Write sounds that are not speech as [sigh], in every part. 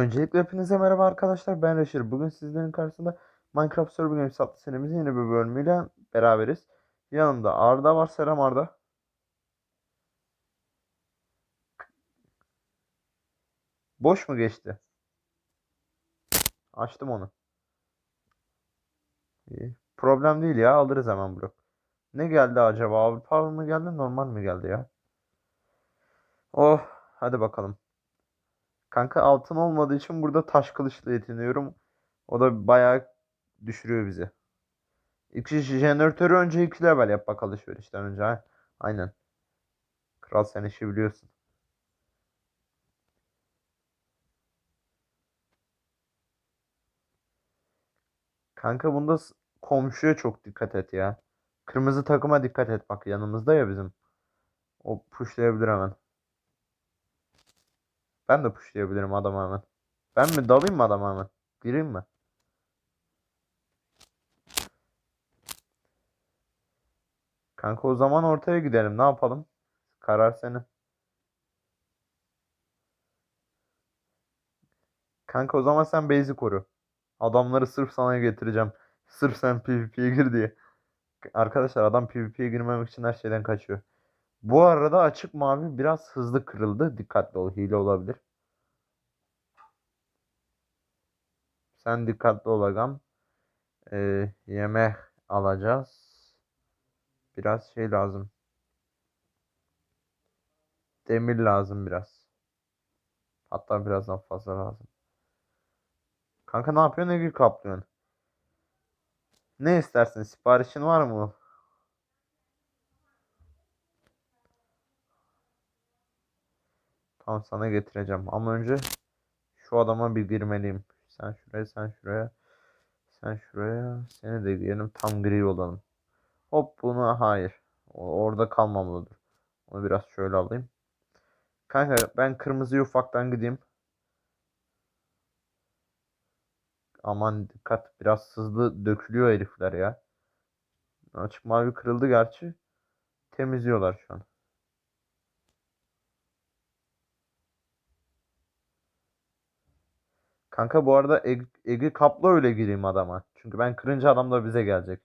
Öncelikle hepinize merhaba arkadaşlar. Ben Reşir. Bugün sizlerin karşısında Minecraft Survival Games adlı serimizin yeni bir bölümüyle beraberiz. Yanımda Arda var. Selam Arda. Boş mu geçti? Açtım onu. İyi. Problem değil ya. Alırız hemen blok. Ne geldi acaba? Power mı geldi? Normal mi geldi ya? Oh. Hadi bakalım. Kanka altın olmadığı için burada taş kılıçla yetiniyorum. O da bayağı düşürüyor bizi. İki jeneratörü önce 2 level yap bak alışverişten önce. Ha? Aynen. Kral sen işi biliyorsun. Kanka bunda komşuya çok dikkat et ya. Kırmızı takıma dikkat et bak yanımızda ya bizim. O pushlayabilir hemen. Ben de pushlayabilirim adama hemen. Ben mi dalayım mı adama hemen? Gireyim mi? Kanka o zaman ortaya gidelim. Ne yapalım? Karar senin. Kanka o zaman sen base'i koru. Adamları sırf sana getireceğim. Sırf sen PvP'ye gir diye. Arkadaşlar adam PvP'ye girmemek için her şeyden kaçıyor. Bu arada açık mavi biraz hızlı kırıldı. Dikkatli ol. Hile olabilir. Sen dikkatli ol agam. Ee, yemek alacağız. Biraz şey lazım. Demir lazım biraz. Hatta birazdan fazla lazım. Kanka ne yapıyorsun? Ne gül kaplıyorsun? Ne istersin? Siparişin var mı? Tamam sana getireceğim. Ama önce şu adama bir girmeliyim. Sen şuraya, sen şuraya. Sen şuraya. Seni de girelim. Tam gri olalım. Hop buna hayır. Orada kalmamalıdır. Onu biraz şöyle alayım. Kanka ben kırmızıya ufaktan gideyim. Aman dikkat biraz hızlı dökülüyor herifler ya. Açık mavi kırıldı gerçi. Temizliyorlar şu an. Kanka bu arada Eg Egi kapla öyle gireyim adama. Çünkü ben kırınca adam da bize gelecek.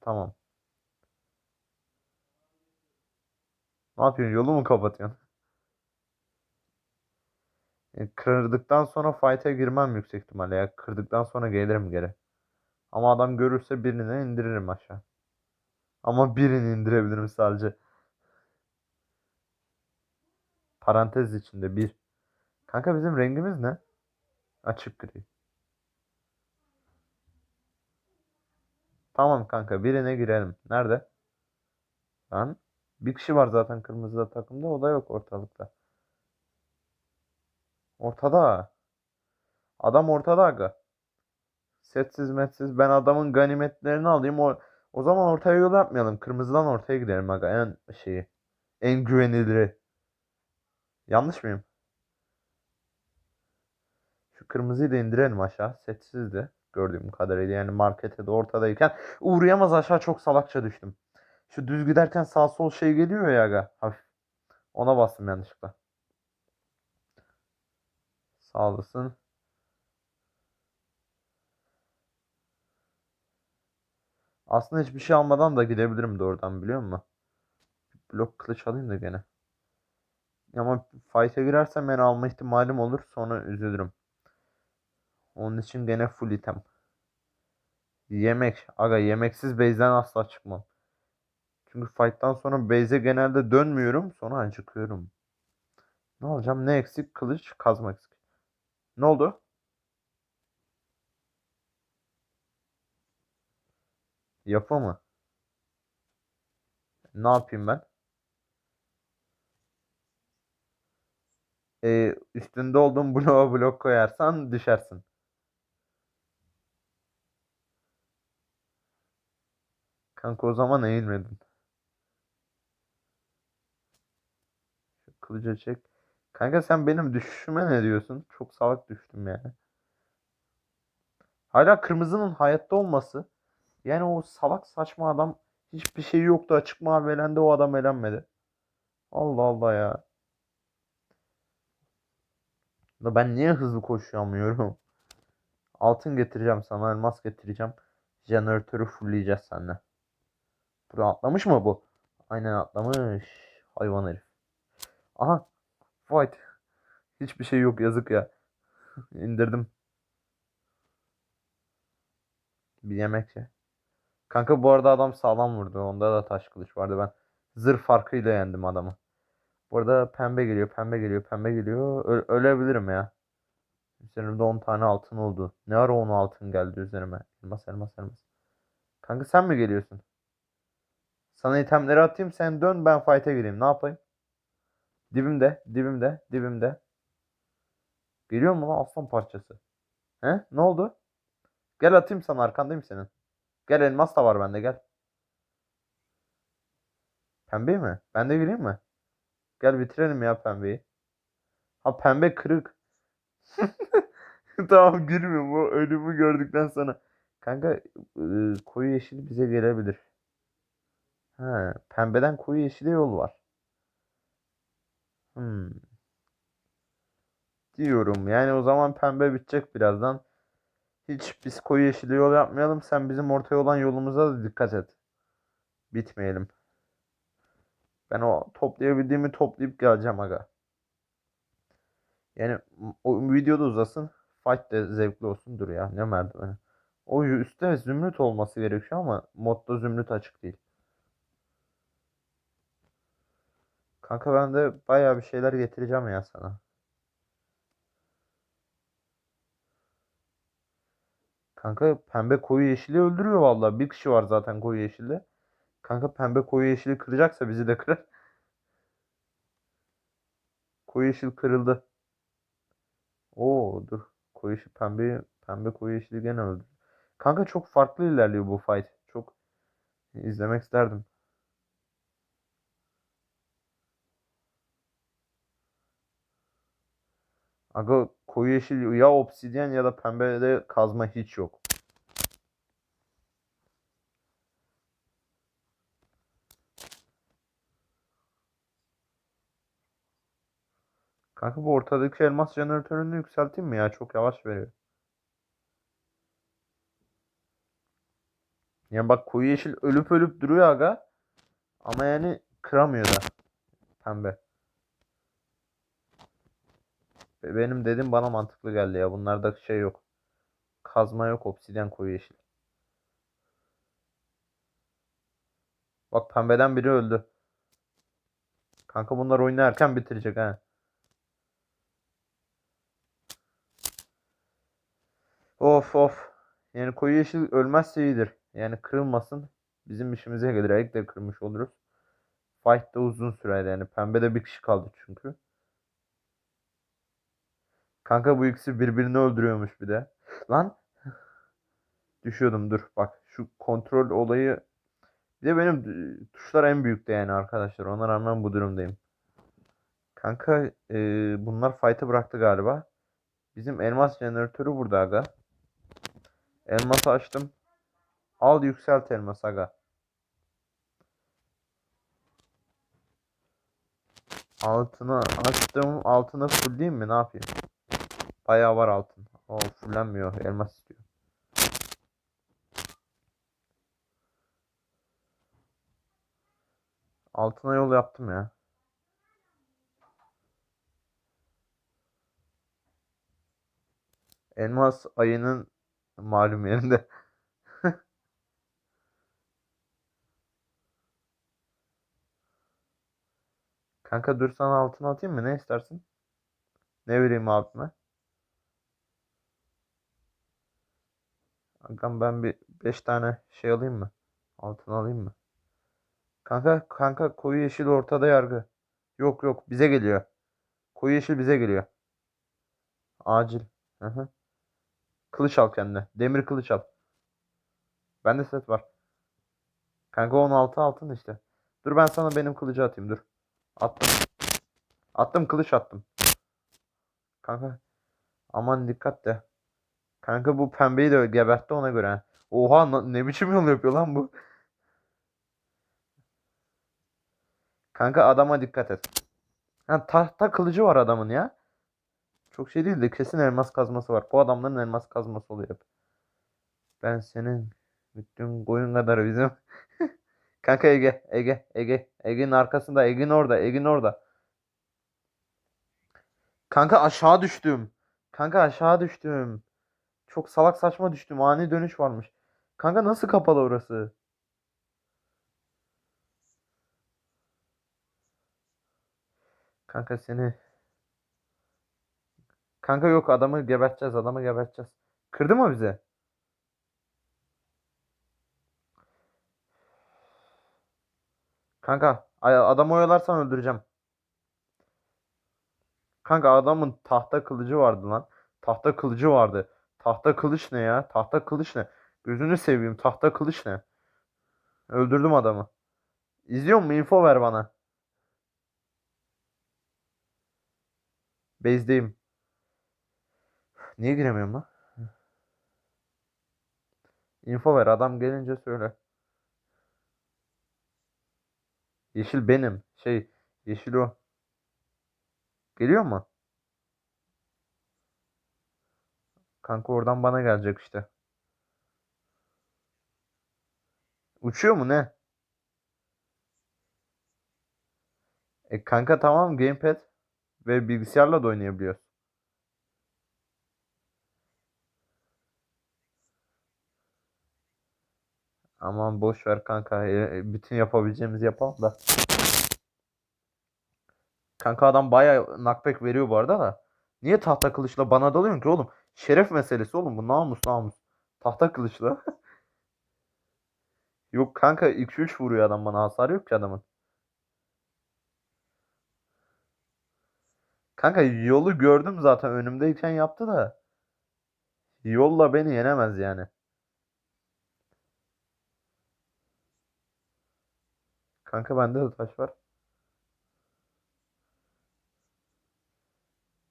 Tamam. Ne yapıyorsun? Yolu mu kapatıyorsun? E, kırdıktan sonra fight'e girmem yüksek ihtimalle ya. Kırdıktan sonra gelirim geri. Ama adam görürse birini indiririm aşağı. Ama birini indirebilirim sadece. Parantez içinde bir. Kanka bizim rengimiz ne? Açık gri. Tamam kanka birine girelim. Nerede? Lan bir kişi var zaten kırmızıda takımda. O da yok ortalıkta. Ortada. Adam ortada aga. Setsiz metsiz. Ben adamın ganimetlerini alayım. O, o zaman ortaya yol yapmayalım. Kırmızıdan ortaya gidelim aga. En şeyi. En güveniliri. Yanlış mıyım? Kırmızıyı da indirelim aşağı. Setsizdi. Gördüğüm kadarıyla. Yani markete de ortadayken. Uğrayamaz aşağı çok salakça düştüm. Şu düz giderken sağ sol şey geliyor ya aga. Hafif. Ona bastım yanlışlıkla. Sağ olasın. Aslında hiçbir şey almadan da gidebilirim de oradan biliyor musun? Blok kılıç alayım da gene. Ama fight'e girersem beni alma ihtimalim olur. Sonra üzülürüm. Onun için gene full item. Yemek. Aga yemeksiz base'den asla çıkmam. Çünkü fight'tan sonra base'e genelde dönmüyorum. Sonra acıkıyorum. Ne alacağım? Ne eksik? Kılıç, kazma eksik. Ne oldu? Yapı mı? Ne yapayım ben? Ee, üstünde olduğun bloğa blok koyarsan düşersin. Kanka o zaman eğilmedin. Şu kılıcı çek. Kanka sen benim düşüşüme ne diyorsun? Çok salak düştüm yani. Hala kırmızının hayatta olması. Yani o salak saçma adam hiçbir şey yoktu. Açık mavi elendi o adam elenmedi. Allah Allah ya. Da ben niye hızlı koşamıyorum? [laughs] Altın getireceğim sana, elmas getireceğim. Jeneratörü fullleyeceğiz seninle. Buraya atlamış mı bu? Aynen atlamış. Hayvan herif. Aha. Fight. Hiçbir şey yok yazık ya. [laughs] İndirdim. Bir yemek ye. Kanka bu arada adam sağlam vurdu. Onda da taş kılıç vardı. Ben zırh farkıyla yendim adamı. Bu arada pembe geliyor, pembe geliyor, pembe geliyor. Ö- ölebilirim ya. Üzerimde 10 tane altın oldu. Ne ara 10 altın geldi üzerime. Elmas, elmas, elmas. Kanka sen mi geliyorsun? Sana itemleri atayım sen dön ben fight'e gireyim. Ne yapayım? Dibimde, dibimde, dibimde. Geliyor mu lan aslan parçası? He? Ne oldu? Gel atayım sana arkandayım senin. Gel elmas da var bende gel. Pembe mi? Ben de gireyim mi? Gel bitirelim ya pembeyi. Ha pembe kırık. [laughs] Tamam gülmüyorum. O ölümü gördükten sonra. Kanka ıı, koyu yeşil bize gelebilir. Ha, pembeden koyu yeşile yol var. Hmm. Diyorum. Yani o zaman pembe bitecek birazdan. Hiç biz koyu yeşile yol yapmayalım. Sen bizim ortaya olan yolumuza da dikkat et. Bitmeyelim. Ben o toplayabildiğimi toplayıp geleceğim aga. Yani o videoda uzasın. Fight de zevkli olsun. Dur ya ne merdiveni. O üstte zümrüt olması gerekiyor ama modda zümrüt açık değil. Kanka ben de bayağı bir şeyler getireceğim ya sana. Kanka pembe koyu yeşili öldürüyor vallahi. Bir kişi var zaten koyu yeşilde. Kanka pembe koyu yeşili kıracaksa bizi de kırar. Koyu yeşil kırıldı. Oo dur. Koyu yeşil pembe pembe koyu yeşili gene öldü. Kanka çok farklı ilerliyor bu fight. Çok izlemek isterdim. Aga koyu yeşil ya obsidyen ya da pembede kazma hiç yok. Kanka bu ortadaki elmas jeneratörünü yükselteyim mi ya? Çok yavaş veriyor. Yani bak koyu yeşil ölüp ölüp duruyor aga. Ama yani kıramıyor da. Pembe. Benim dedim bana mantıklı geldi ya. Bunlarda şey yok. Kazma yok. Obsidyen koyu yeşil. Bak pembeden biri öldü. Kanka bunlar oynarken bitirecek ha. Of of. Yani koyu yeşil ölmezse iyidir. Yani kırılmasın. Bizim işimize gelir. Ayık de kırmış oluruz. Fight da uzun sürer yani. Pembede bir kişi kaldı çünkü. Kanka bu ikisi birbirini öldürüyormuş bir de. Lan. Düşüyordum dur. Bak şu kontrol olayı. Bir de benim e, tuşlar en büyükte yani arkadaşlar. Ona rağmen bu durumdayım. Kanka e, bunlar fight'ı bıraktı galiba. Bizim elmas jeneratörü burada aga. Elması açtım. Al yükselt elmas aga. Altını açtım. Altını fullleyeyim mi? Ne yapayım? Bayağı var altın. O fullenmiyor. Elmas istiyor. Altına yol yaptım ya. Elmas ayının malum yerinde. [laughs] Kanka dur sana altın atayım mı? Ne istersin? Ne vereyim altına? Kankam ben bir 5 tane şey alayım mı? Altın alayım mı? Kanka kanka koyu yeşil ortada yargı. Yok yok bize geliyor. Koyu yeşil bize geliyor. Acil. Hı hı. Kılıç al kendine. Demir kılıç al. Bende set var. Kanka 16 altın işte. Dur ben sana benim kılıcı atayım dur. Attım. Attım kılıç attım. Kanka. Aman dikkat de. Kanka bu pembeyi de gebertti ona göre. ha. Oha ne biçim yol yapıyor lan bu. Kanka adama dikkat et. Ha, tahta kılıcı var adamın ya. Çok şey değil de kesin elmas kazması var. Bu adamların elmas kazması oluyor hep. Ben senin bütün koyun kadar bizim. [laughs] Kanka Ege, Ege, Ege. Ege'nin arkasında, Ege'nin orada, Ege'nin orada. Kanka aşağı düştüm. Kanka aşağı düştüm. Çok salak saçma düştüm. Ani dönüş varmış. Kanka nasıl kapalı orası? Kanka seni. Kanka yok adamı geberteceğiz. Adamı geberteceğiz. Kırdı mı bize? Kanka adamı oyalarsan öldüreceğim. Kanka adamın tahta kılıcı vardı lan. Tahta kılıcı vardı. Tahta kılıç ne ya? Tahta kılıç ne? Gözünü seveyim. Tahta kılıç ne? Öldürdüm adamı. İzliyor musun? Info ver bana. Base'deyim. Niye giremiyorum lan? Info ver. Adam gelince söyle. Yeşil benim. Şey, yeşil o. Geliyor mu? Kanka oradan bana gelecek işte. Uçuyor mu ne? E kanka tamam gamepad ve bilgisayarla da oynayabiliyoruz. Aman boş ver kanka. E, e, bütün yapabileceğimizi yapalım da. Kanka adam bayağı knockback veriyor bu arada da. Niye tahta kılıçla bana dalıyorsun ki oğlum? Şeref meselesi oğlum bu namus namus. Tahta kılıçla. [laughs] Yok kanka 2-3 vuruyor adam bana hasar yok ki adamın. Kanka yolu gördüm zaten önümdeyken yaptı da. Yolla beni yenemez yani. Kanka bende de taş var.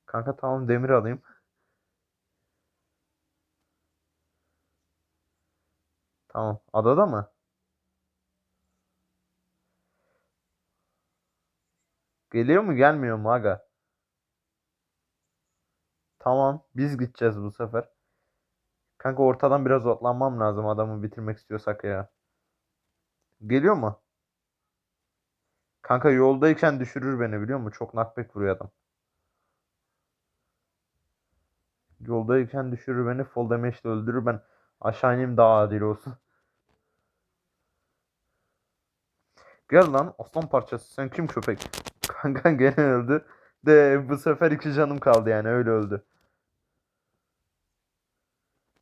Kanka tamam demir alayım. Tamam. Adada mı? Geliyor mu gelmiyor mu aga? Tamam. Biz gideceğiz bu sefer. Kanka ortadan biraz otlanmam lazım adamı bitirmek istiyorsak ya. Geliyor mu? Kanka yoldayken düşürür beni biliyor musun? Çok knockback vuruyor adam. Yoldayken düşürür beni. Full damage öldürür. Ben aşağı ineyim daha adil olsun. Gel lan aslan parçası. Sen kim köpek? [laughs] Kanka gene öldü. De bu sefer iki canım kaldı yani öyle öldü.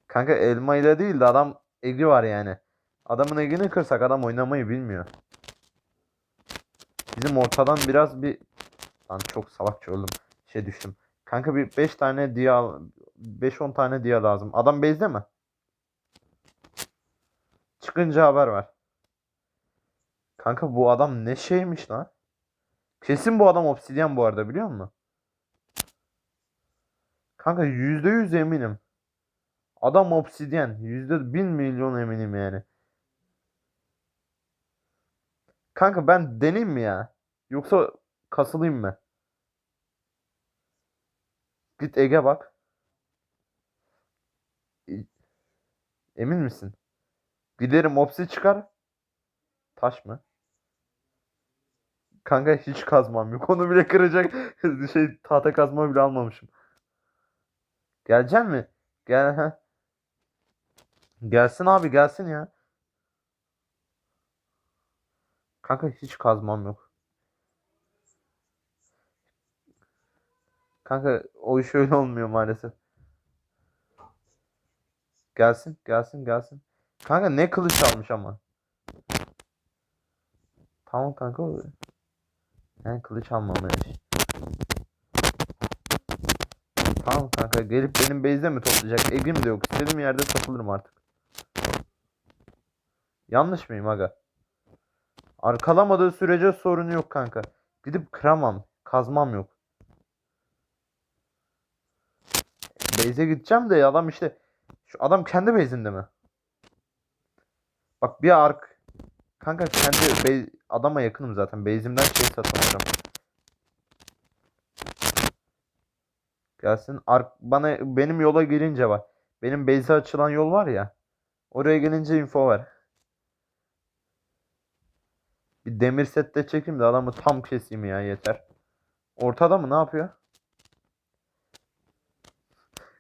Kanka elma ile değil de adam egi var yani. Adamın egini kırsak adam oynamayı bilmiyor. Bizim ortadan biraz bir... Lan çok salakça öldüm. Şey düştüm. Kanka bir 5 tane diya 5-10 tane diya lazım. Adam base'de mi? Çıkınca haber ver. Kanka bu adam ne şeymiş lan? Kesin bu adam obsidyen bu arada biliyor musun? Kanka %100 eminim. Adam obsidyen. Yüzde bin milyon eminim yani. Kanka ben deneyim mi ya? Yoksa kasılayım mı? Git Ege bak. Emin misin? Giderim opsi çıkar. Taş mı? Kanka hiç kazmam yok. [laughs] Onu bile kıracak şey tahta kazma bile almamışım. Gelecek mi? Gel. Gelsin abi gelsin ya. Kanka hiç kazmam yok. Kanka o iş öyle olmuyor maalesef. Gelsin gelsin gelsin. Kanka ne kılıç almış ama. Tamam kanka. Yani kılıç almamış. Tamam kanka gelip benim base'de mi toplayacak? Egim de yok. İstediğim yerde takılırım artık. Yanlış mıyım aga? Arkalamadığı sürece sorunu yok kanka. Gidip kıramam. Kazmam yok. Base'e gideceğim de adam işte şu adam kendi base'inde mi? Bak bir ark kanka kendi base, adama yakınım zaten. Base'imden şey satın. Gelsin. Ar bana benim yola gelince bak. Benim base'e açılan yol var ya. Oraya gelince info ver. Bir demir sette çekeyim de adamı tam keseyim ya yeter. Ortada mı ne yapıyor? [laughs]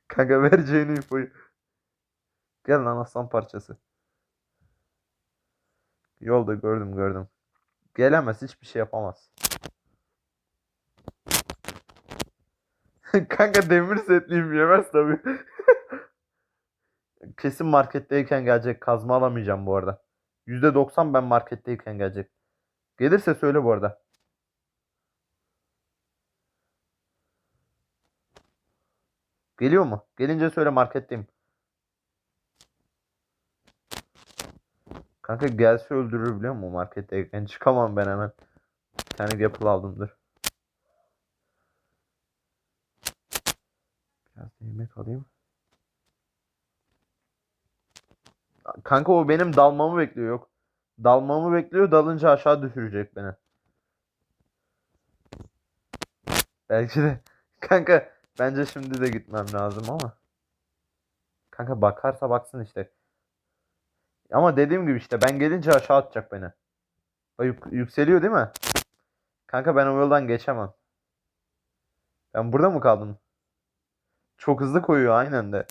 Kanka vereceğin infoyu. Gel lan aslan parçası. Yolda gördüm gördüm. Gelemez hiçbir şey yapamaz. [laughs] Kanka demir setliyim yemez tabii. [laughs] Kesin marketteyken gelecek. Kazma alamayacağım bu arada. %90 ben marketteyken gelecek. Gelirse söyle bu arada. Geliyor mu? Gelince söyle marketteyim. Kanka gelse öldürür biliyor musun marketteyken? Çıkamam ben hemen. Bir tane Gapple aldım dur. Biraz yemek alayım. Kanka o benim dalmamı bekliyor yok. Dalmamı bekliyor dalınca aşağı düşürecek beni. Belki de. [laughs] Kanka bence şimdi de gitmem lazım ama. Kanka bakarsa baksın işte. Ama dediğim gibi işte ben gelince aşağı atacak beni. Bak yük- yükseliyor değil mi? Kanka ben o yoldan geçemem. Ben burada mı kaldım? Çok hızlı koyuyor aynen de.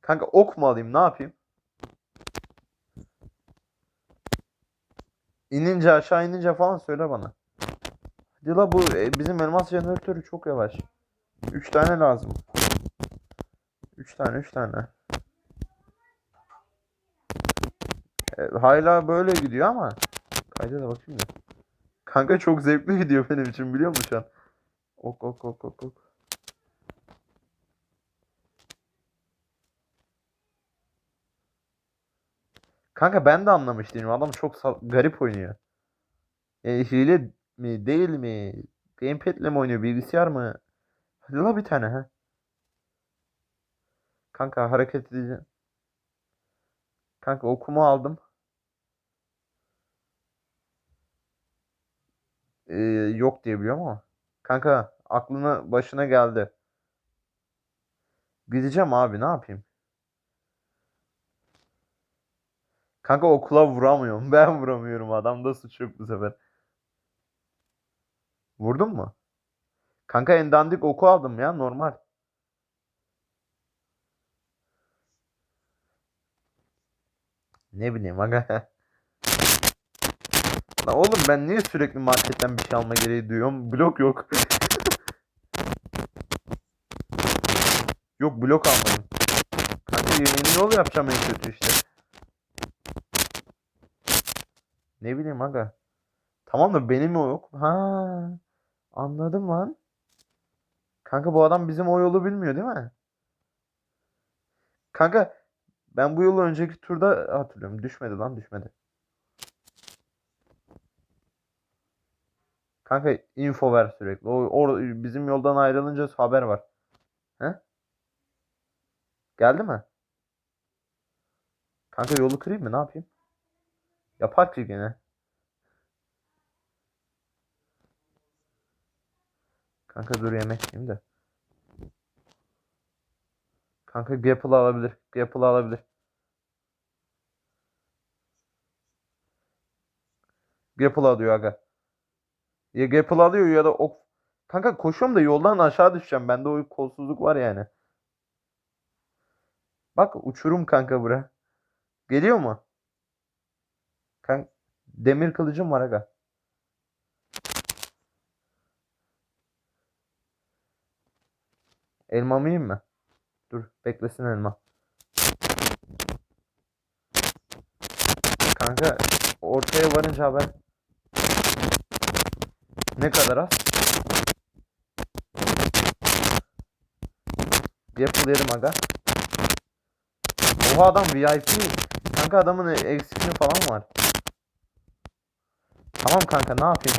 Kanka ok mu alayım ne yapayım? İnince aşağı inince falan söyle bana. Hadi la bu e, bizim elmas jeneratörü çok yavaş. 3 tane lazım. 3 tane 3 tane. E, hala böyle gidiyor ama kayda da bakayım da. Kanka çok zevkli gidiyor benim için biliyor musun şu an? Ok ok ok ok ok. Kanka ben de anlamış değilim. Adam çok garip oynuyor. E, hile mi değil mi? Gamepad'le mi oynuyor? Bilgisayar mı? Hadi la bir tane ha. Kanka hareket edeceğim. Kanka okuma aldım. Ee, yok diye biliyorum ama. Kanka aklına başına geldi. Gideceğim abi ne yapayım? Kanka okula vuramıyorum. [laughs] Ben vuramıyorum. Adamda suç yok bu sefer. Vurdun mu? Kanka en dandik oku aldım ya normal. Ne bileyim aga. [laughs] Lan oğlum ben niye sürekli marketten bir şey alma gereği duyuyorum? Blok yok. Yok blok almadım. Kanka yeni yol yapacağım en kötü işte. Ne bileyim aga. Tamam da benim o yok. Ha, anladım lan. Kanka bu adam bizim o yolu bilmiyor değil mi? Kanka ben bu yolu önceki turda hatırlıyorum. Düşmedi lan düşmedi. Kanka info ver sürekli. O, or, bizim yoldan ayrılınca haber var. He? Geldi mi? Kanka yolu kırayım mı? Ne yapayım? Yapar ki gene. Kanka dur yemek yiyeyim de. Kanka Gapple alabilir. Gapple alabilir. Gapple alıyor aga. Ya Gapple alıyor ya da ok. Kanka koşuyorum da yoldan aşağı düşeceğim. Bende o kolsuzluk var yani. Bak uçurum kanka bura. Geliyor mu? Kanka demir kılıcım var aga. Elma mı yiyeyim mi? Dur beklesin elma. Kanka ortaya varınca haber. Ne kadar az? Yapılıyorum aga. Oha adam VIP. Kanka adamın eksikliği falan var. Tamam kanka ne yapayım?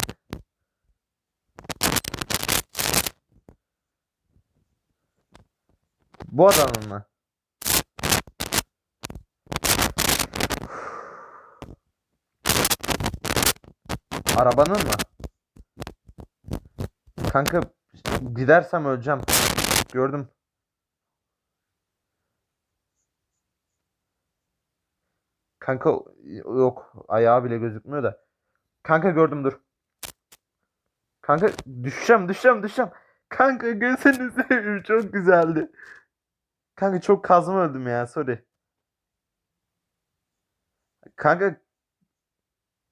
Bu adamın mı? Arabanın mı? Kanka gidersem öleceğim. Gördüm. Kanka yok ayağı bile gözükmüyor da. Kanka gördüm dur. Kanka düşeceğim düşeceğim düşeceğim. Kanka gözünü seveyim çok güzeldi. Kanka çok kazma öldüm ya sorry. Kanka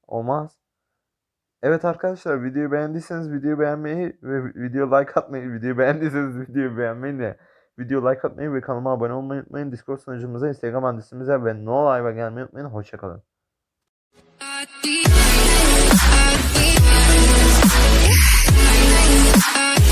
olmaz. Evet arkadaşlar videoyu beğendiyseniz videoyu beğenmeyi ve video like atmayı, videoyu beğendiyseniz videoyu beğenmeyi de video like atmayı ve kanalıma abone olmayı unutmayın. Discord sunucumuza, Instagram adresimize ve No Live'a gelmeyi unutmayın. Hoşçakalın. I